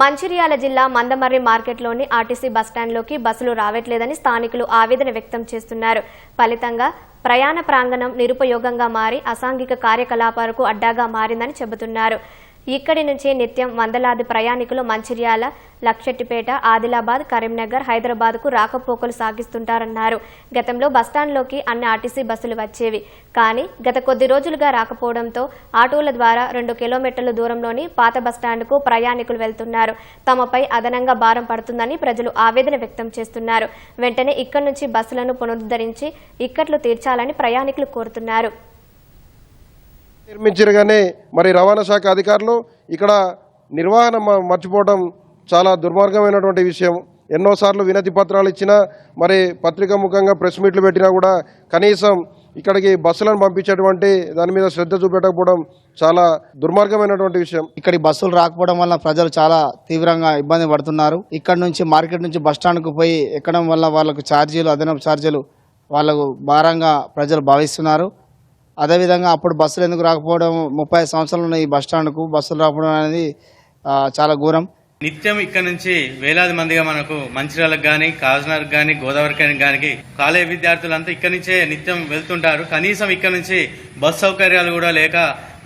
మంచిర్యాల జిల్లా మందమర్రి మార్కెట్లోని ఆర్టీసీ బస్టాండ్లోకి బస్సులు రావట్లేదని స్థానికులు ఆవేదన వ్యక్తం చేస్తున్నారు. ఫలితంగా ప్రయాణ ప్రాంగణం నిరుపయోగంగా మారి అసాంఘిక కార్యకలాపాలకు అడ్డాగా మారిందని చెబుతున్నారు. ఇక్కడి నుంచి నిత్యం వందలాది ప్రయాణికులు మంచిర్యాల లక్షెట్టిపేట ఆదిలాబాద్ కరీంనగర్ హైదరాబాద్కు రాకపోకలు సాగిస్తుంటారన్నారు. గతంలో బస్టాండ్లోకి అన్ని ఆర్టీసీ బస్సులు వచ్చేవి. కానీ గత కొద్ది రోజులుగా రాకపోవడంతో ఆటోల ద్వారా రెండు కిలోమీటర్ల దూరంలోని పాత బస్టాండ్కు ప్రయాణికులు వెళ్తున్నారు. తమపై అదనంగా భారం పడుతుందని ప్రజలు ఆవేదన వ్యక్తం చేస్తున్నారు. వెంటనే ఇక్కడి నుంచి బస్సులను పునరుద్ధరించి ఇక్కట్లు తీర్చాలని ప్రయాణికులు కోరుతున్నారు. నిర్మించగానే కానీ మరి రవాణా శాఖ అధికారులు ఇక్కడ నిర్వహణ మ- మర్చిపోవడం చాలా దుర్మార్గమైనటువంటి విషయం. ఎన్నోసార్లు వినతి పత్రాలు ఇచ్చినా మరి పత్రికా ముఖంగా ప్రెస్ మీట్లు పెట్టినా కూడా కనీసం ఇక్కడికి బస్సులను పంపించేటువంటి దాని మీద శ్రద్ధ చూపెట్టకపోవడం చాలా దుర్మార్గమైనటువంటి విషయం. ఇక్కడి బస్సులు రాకపోవడం వల్ల ప్రజలు చాలా తీవ్రంగా ఇబ్బంది పడుతున్నారు. ఇక్కడ నుంచి మార్కెట్ నుంచి బస్ స్టాండ్కు పోయి ఎక్కడం వల్ల వాళ్ళకు ఛార్జీలు అదనపు ఛార్జీలు వాళ్ళకు భారంగా ప్రజలు భావిస్తున్నారు. అదేవిధంగా అప్పుడు బస్సులు ఎందుకు రాకపోవడం ముప్పై సంవత్సరాలు ఉన్న ఈ బస్ స్టాండ్కు బస్సులు రాకపోవడం అనేది చాలా ఘోరం. నిత్యం ఇక్కడ నుంచి వేలాది మందిగా మనకు మంచిర్యాలకు కానీ కాజనగర్ కానీ గోదావరి కానీ కాలేజ్ విద్యార్థులంతా ఇక్కడ నుంచే నిత్యం వెళ్తుంటారు. కనీసం ఇక్కడ నుంచి బస్ సౌకర్యాలు కూడా లేక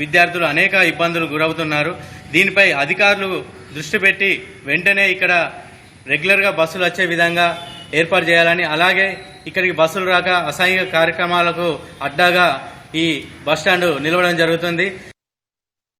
విద్యార్థులు అనేక ఇబ్బందులు గురవుతున్నారు. దీనిపై అధికారులు దృష్టి పెట్టి వెంటనే ఇక్కడ రెగ్యులర్గా బస్సులు వచ్చే విధంగా ఏర్పాటు చేయాలని అలాగే ఇక్కడికి బస్సులు రాక అసహ్య కార్యక్రమాలకు అడ్డాగా ఈ బస్ స్టాండ్ నిలవడం జరుగుతుంది.